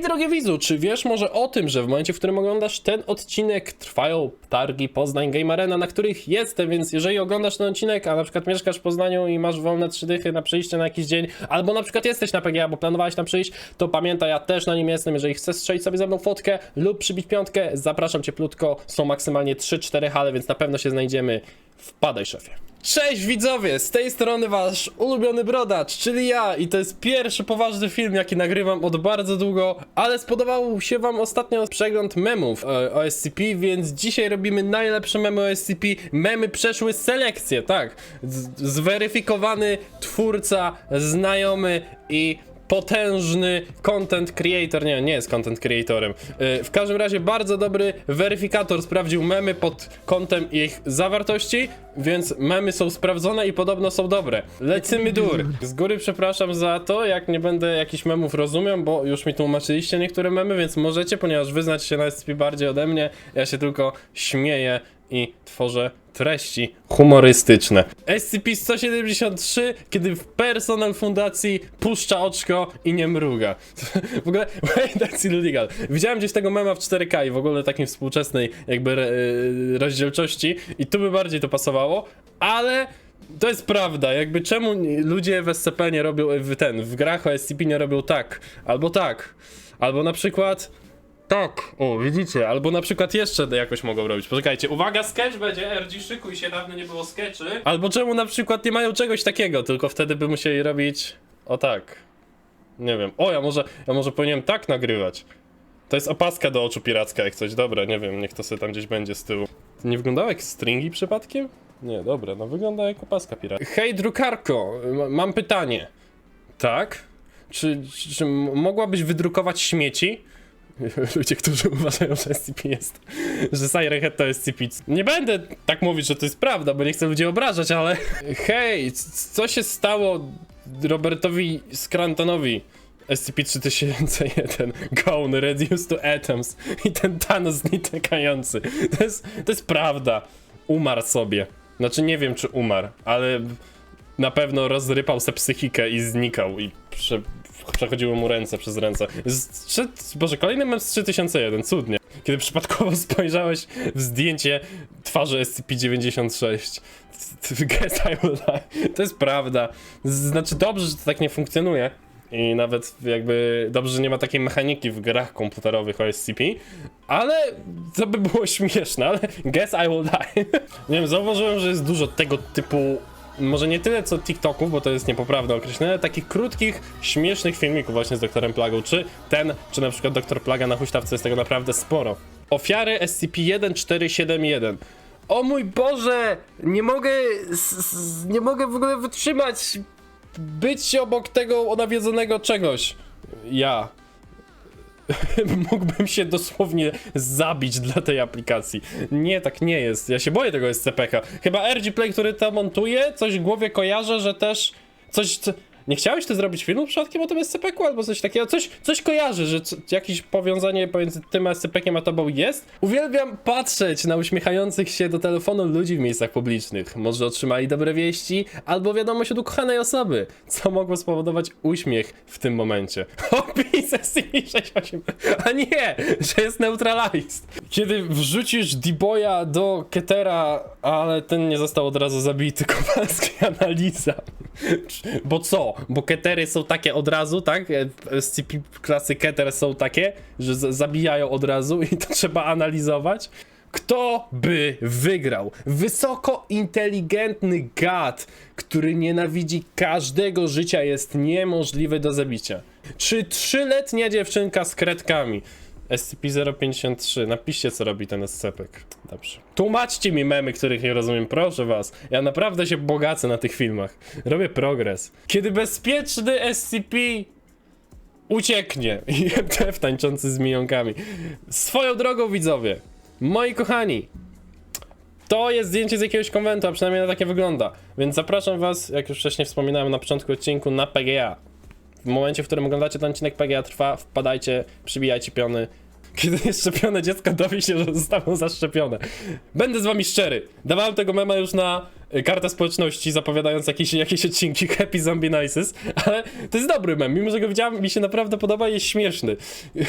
Hej drogi widzu, czy wiesz może o tym, że w momencie, w którym oglądasz ten odcinek trwają targi Poznań Game Arena, na których jestem, więc jeżeli oglądasz ten odcinek, a na przykład mieszkasz w Poznaniu i masz wolne trzy dychy na przyjście na jakiś dzień, albo na przykład jesteś na PGA, bo planowałeś tam przyjść, to pamiętaj, ja też na nim jestem, jeżeli chcesz strzelić sobie ze mną fotkę lub przybić piątkę, zapraszam cię plutko, są maksymalnie 3-4 hale, więc na pewno się znajdziemy. Wpadaj szefie. Cześć widzowie, z tej strony wasz ulubiony brodacz, czyli ja i to jest pierwszy poważny film jaki nagrywam od bardzo długo, ale spodobał się wam ostatnio przegląd memów e, o SCP, więc dzisiaj robimy najlepsze memy o SCP. Memy przeszły selekcję, tak, Z zweryfikowany twórca, znajomy i potężny content creator, nie, nie jest content creatorem. Yy, W każdym razie bardzo dobry weryfikator sprawdził memy pod kątem ich zawartości, więc memy są sprawdzone i podobno są dobre. Lecimy dur. Z góry przepraszam za to, jak nie będę jakichś memów rozumiał, bo już mi tłumaczyliście niektóre memy, więc możecie, ponieważ wyznać się na SCP bardziej ode mnie, ja się tylko śmieję i tworzę treści humorystyczne. SCP-173, kiedy w personel fundacji puszcza oczko i nie mruga. W ogóle, that's illegal. Widziałem gdzieś tego mema w 4K i w ogóle takiej współczesnej jakby e, rozdzielczości i tu by bardziej to pasowało, ale to jest prawda, jakby czemu ludzie w SCP nie robią, w ten, w grach o SCP nie robią tak, albo tak, albo na przykład tak, o widzicie, albo na przykład jeszcze jakoś mogą robić. Poczekajcie, uwaga, sketch będzie, RG szykuj się, dawno nie było sketchy. Albo czemu na przykład nie mają czegoś takiego, tylko wtedy by musieli robić o tak. Nie wiem, o ja może, ja może powinienem tak nagrywać. To jest opaska do oczu piracka jak coś, dobra, nie wiem, niech to sobie tam gdzieś będzie z tyłu. Nie wyglądało jak stringi przypadkiem? Nie, dobra, no wygląda jak opaska piracka. Hej, drukarko, mam pytanie. Tak? Czy, czy, czy mogłabyś wydrukować śmieci? Ludzie, którzy uważają, że SCP jest, że Siren Head to SCP. Nie będę tak mówić, że to jest prawda, bo nie chcę ludzi obrażać, ale hej, co się stało Robertowi Scrantonowi? SCP-3001 Gone Reduced to Atoms i ten Thanos znikający. To jest, to jest prawda. Umarł sobie. Znaczy nie wiem, czy umarł, ale na pewno rozrypał se psychikę i znikał i prze, przechodziły mu ręce przez ręce. Z, Boże, kolejny mem z 3001, cudnie. Kiedy przypadkowo spojrzałeś w zdjęcie twarzy SCP-96. Guess I will lie. To jest prawda. Znaczy dobrze, że to tak nie funkcjonuje. I nawet jakby dobrze, że nie ma takiej mechaniki w grach komputerowych o SCP, ale to by było śmieszne, ale guess I will die. nie wiem, zauważyłem, że jest dużo tego typu może nie tyle co TikToków, bo to jest niepoprawne określenie, ale takich krótkich, śmiesznych filmików właśnie z doktorem Plagą, czy ten, czy na przykład doktor Plaga na huśtawce jest tego naprawdę sporo. Ofiary SCP-1471. O mój Boże! Nie mogę, nie mogę w ogóle wytrzymać być obok tego nawiedzonego czegoś. Ja. Mógłbym się dosłownie zabić dla tej aplikacji. Nie, tak nie jest. Ja się boję tego SCP-ka. Chyba RG Play, który to montuje, coś w głowie kojarzę, że też coś... Co... Nie chciałeś ty zrobić filmu przypadkiem o tym SCP-ku albo coś takiego? Coś, coś kojarzy, że jakieś powiązanie pomiędzy tym SCP-kiem a tobą jest? Uwielbiam patrzeć na uśmiechających się do telefonu ludzi w miejscach publicznych. Może otrzymali dobre wieści, albo wiadomość od ukochanej osoby, co mogło spowodować uśmiech w tym momencie. Opis SCP-68, a nie, że jest neutralized. Kiedy wrzucisz D-Boya do Ketera, ale ten nie został od razu zabity, Kowalski analiza. Bo co? Bo ketery są takie od razu, tak? SCP klasy keter są takie, że zabijają od razu i to trzeba analizować. Kto by wygrał? Wysoko inteligentny gad, który nienawidzi każdego życia, jest niemożliwy do zabicia. Czy trzyletnia dziewczynka z kredkami? SCP-053, napiszcie co robi ten SCP. Dobrze. Tłumaczcie mi memy, których nie rozumiem, proszę was. Ja naprawdę się bogacę na tych filmach. Robię progres. Kiedy bezpieczny SCP ucieknie. I MTF tańczący z minionkami. Swoją drogą, widzowie. Moi kochani. To jest zdjęcie z jakiegoś konwentu, a przynajmniej na takie wygląda. Więc zapraszam was, jak już wcześniej wspominałem na początku odcinku, na PGA. W momencie, w którym oglądacie ten odcinek PGA trwa, wpadajcie, przybijajcie piony. kiedy nieszczepione dziecko dowie się, że zostało zaszczepione. Będę z wami szczery. Dawałem tego mema już na y, kartę społeczności, zapowiadając jakieś, jakieś odcinki Happy Zombie Nices, ale to jest dobry mem. Mimo, że go widziałem, mi się naprawdę podoba i jest śmieszny.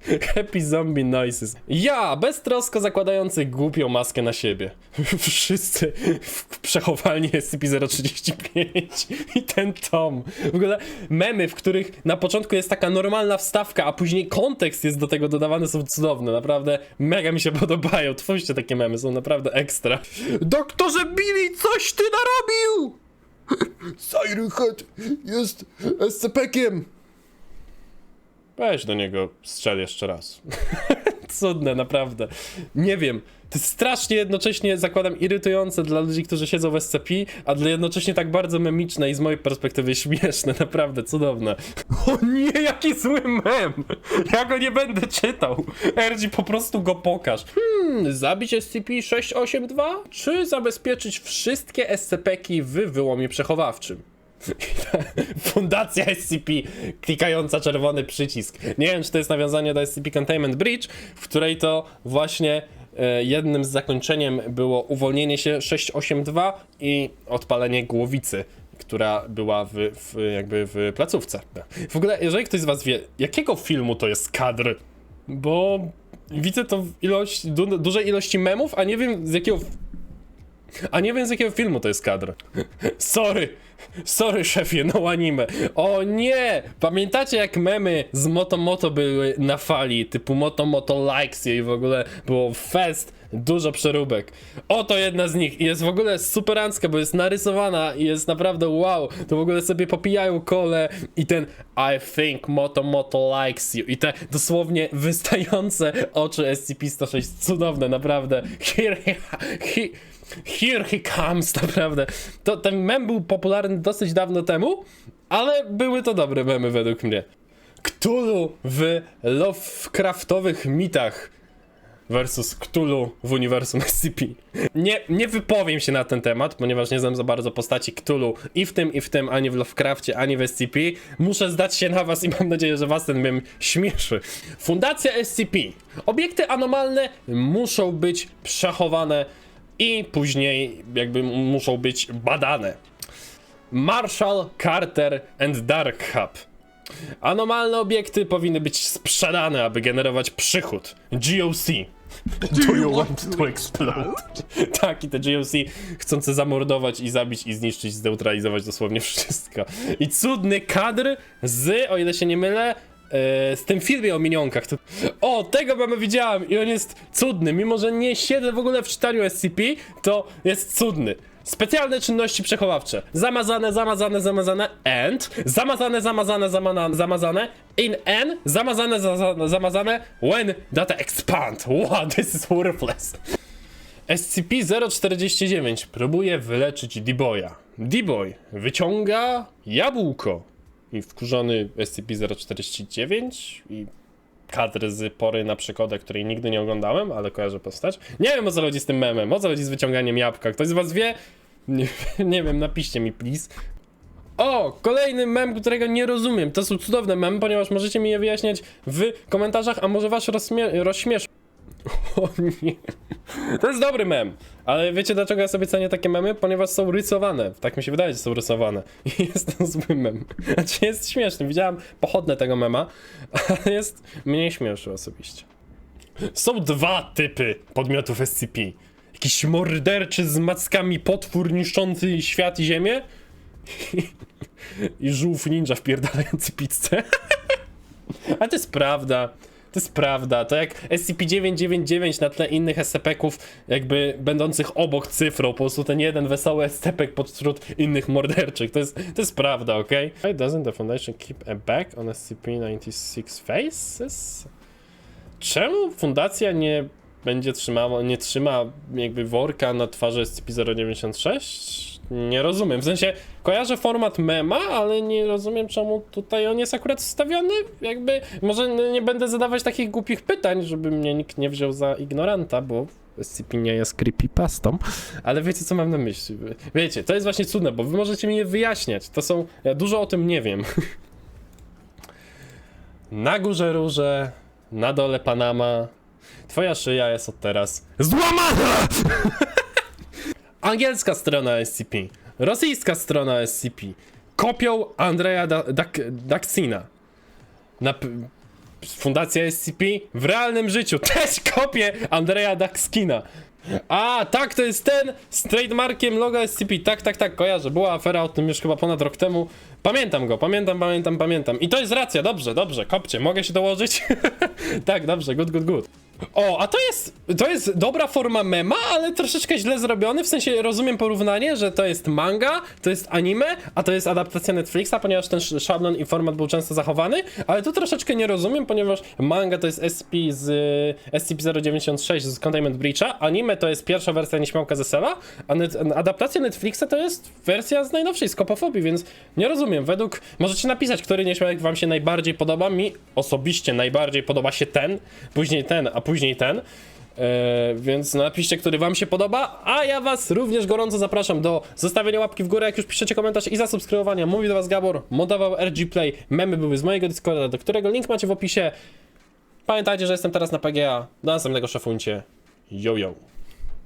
Happy Zombie Noises. Ja, beztrosko zakładający głupią maskę na siebie. Wszyscy w przechowalni SCP-035 i ten tom. W ogóle memy, w których na początku jest taka normalna wstawka, a później kontekst jest do tego dodawany, są cudowne. Naprawdę mega mi się podobają. Twórzcie takie memy, są naprawdę ekstra. Doktorze Billy, coś ty narobił! Siren Head jest SCP-kiem. Weź do niego strzel jeszcze raz. Cudne, naprawdę. Nie wiem. To jest strasznie jednocześnie, zakładam, irytujące dla ludzi, którzy siedzą w SCP, a dla jednocześnie tak bardzo memiczne i z mojej perspektywy śmieszne. Naprawdę cudowne. O nie, jaki zły mem! Ja go nie będę czytał. RG, po prostu go pokaż. Hmm, zabić SCP-682? Czy zabezpieczyć wszystkie SCP-ki w wyłomie przechowawczym? Fundacja SCP, klikająca czerwony przycisk. Nie wiem, czy to jest nawiązanie do SCP Containment Bridge, w której to właśnie e, jednym z zakończeniem było uwolnienie się 682 i odpalenie głowicy, która była w, w jakby w placówce. W ogóle, jeżeli ktoś z was wie, jakiego filmu to jest kadr, bo widzę to w ilość, du, dużej ilości memów, a nie wiem z jakiego a nie wiem z jakiego filmu to jest kadr. Sorry. Sorry, szefie, no anime. O nie! Pamiętacie jak memy z Moto Moto były na fali, typu Moto Moto Likes i w ogóle było fest, dużo przeróbek. Oto jedna z nich i jest w ogóle superancka, bo jest narysowana i jest naprawdę wow. To w ogóle sobie popijają kole i ten I think Moto Moto likes you i te dosłownie wystające oczy SCP-106, cudowne, naprawdę. Here, he, Here he comes, naprawdę. To, ten mem był popularny dosyć dawno temu, ale były to dobre memy według mnie. Cthulhu w Lovecraftowych mitach versus Cthulhu w uniwersum SCP. Nie, nie wypowiem się na ten temat, ponieważ nie znam za bardzo postaci Cthulhu i w tym, i w tym, ani w Lovecrafcie, ani w SCP. Muszę zdać się na was i mam nadzieję, że was ten mem śmieszy. Fundacja SCP. Obiekty anomalne muszą być przechowane i później jakby muszą być badane. Marshall, Carter and Dark Hub. Anomalne obiekty powinny być sprzedane, aby generować przychód. GOC. Do you want to explode? tak, i te GOC chcące zamordować i zabić i zniszczyć, zdeutralizować dosłownie wszystko. I cudny kadr z, o ile się nie mylę, z tym filmie o minionkach. To... O, tego mamy widziałem i on jest cudny. Mimo, że nie siedzę w ogóle w czytaniu SCP, to jest cudny. Specjalne czynności przechowawcze. Zamazane, zamazane, zamazane, and. Zamazane, zamazane, zamazane, zamazane. In N. Zamazane, za, za, zamazane. When data expand. Wow, this is worthless. SCP-049 próbuje wyleczyć D-Boya. D-Boy wyciąga jabłko i wkurzony SCP-049 i kadr z pory na przygodę, której nigdy nie oglądałem, ale kojarzę postać. Nie wiem o co chodzi z tym memem, o co chodzi z wyciąganiem jabłka. Ktoś z was wie? Nie, nie wiem, napiszcie mi please. O, kolejny mem, którego nie rozumiem. To są cudowne memy, ponieważ możecie mi je wyjaśniać w komentarzach, a może was rozśmie- rozśmieszy. O nie. To jest dobry mem, ale wiecie dlaczego ja sobie cenię takie memy? Ponieważ są rysowane. Tak mi się wydaje, że są rysowane. I jest to zły mem. Znaczy jest śmieszny. Widziałem pochodne tego mema, ale jest mniej śmieszny osobiście. Są dwa typy podmiotów SCP. Jakiś morderczy z mackami potwór niszczący świat i ziemię i, żółw ninja wpierdalający pizzę. A to jest prawda. To jest prawda. To jak SCP-999 na tle innych SCP-ków, jakby będących obok cyfrą, po prostu ten jeden wesoły SCP pośród innych morderczych. To jest, to jest prawda, ok? Why doesn't the Foundation keep a back on SCP-96 faces? Czemu fundacja nie będzie trzymała, nie trzyma jakby worka na twarzy SCP-096? Nie rozumiem. W sensie kojarzę format mema, ale nie rozumiem czemu tutaj on jest akurat wstawiony. Jakby może nie będę zadawać takich głupich pytań, żeby mnie nikt nie wziął za ignoranta, bo SCP nie jest creepypastą, ale wiecie co mam na myśli. Wiecie, to jest właśnie cudne, bo wy możecie mi je wyjaśniać. To są, ja dużo o tym nie wiem. Na górze róże, na dole Panama. Twoja szyja jest od teraz złamana! Angielska strona SCP, rosyjska strona SCP kopią Andrea da Dak Daksina. Na p- Fundacja SCP w realnym życiu też kopie Andrea Daxkina. A, tak, to jest ten z trademarkiem logo SCP. Tak, tak, tak, kojarzę. Była afera o tym już chyba ponad rok temu. Pamiętam go, pamiętam, pamiętam, pamiętam. I to jest racja, dobrze, dobrze, kopcie. Mogę się dołożyć? tak, dobrze, good, good, good. O, a to jest, to jest dobra forma mema, ale troszeczkę źle zrobiony, w sensie rozumiem porównanie, że to jest manga, to jest anime, a to jest adaptacja Netflixa, ponieważ ten sz- szablon i format był często zachowany, ale tu troszeczkę nie rozumiem, ponieważ manga to jest SCP z y, SCP-096 z Containment Breacha, anime to jest pierwsza wersja Nieśmiałka ze Sela, a net, adaptacja Netflixa to jest wersja z najnowszej, z więc nie rozumiem, według, możecie napisać, który Nieśmiałek wam się najbardziej podoba, mi osobiście najbardziej podoba się ten, później ten, a później ten, e, więc napiszcie, który wam się podoba, a ja was również gorąco zapraszam do zostawienia łapki w górę, jak już piszecie komentarz i zasubskrybowania. Mówi do was Gabor, modował RG Play, memy były z mojego Discorda, do którego link macie w opisie. Pamiętajcie, że jestem teraz na PGA, do następnego szafuncie, yo yo.